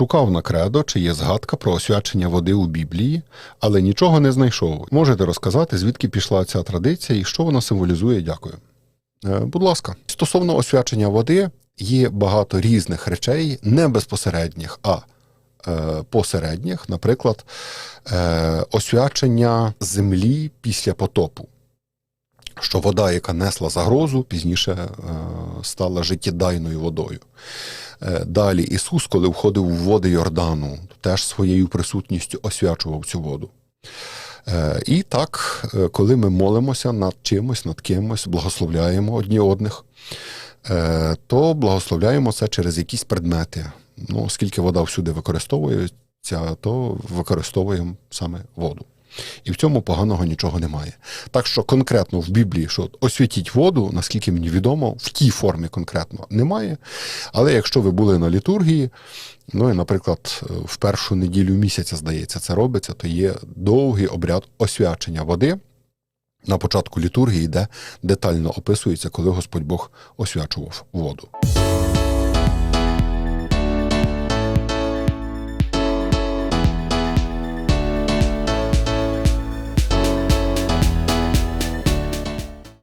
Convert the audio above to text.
Шукав на кредо, чи є згадка про освячення води у Біблії, але нічого не знайшов. Можете розказати, звідки пішла ця традиція і що вона символізує? Дякую. Е, Будь ласка, стосовно освячення води, є багато різних речей, не безпосередніх, а е, посередніх, наприклад, е, освячення землі після потопу. Що вода, яка несла загрозу, пізніше стала життєдайною водою. Е, Далі Ісус, коли входив у води Йордану, теж своєю присутністю освячував цю воду. Е, І так, е, коли ми молимося над чимось, над кимось, благословляємо одні одних, то благословляємо це через якісь предмети. Ну, оскільки вода всюди використовується, то використовуємо саме воду. І в цьому поганого нічого немає. Так що конкретно в Біблії, що освятіть воду, наскільки мені відомо, в тій формі конкретно немає. Але якщо ви були на літургії, ну і, наприклад, в першу неділю місяця, здається, це робиться, то є довгий обряд освячення води. На початку літургії, де детально описується, коли Господь Бог освячував воду.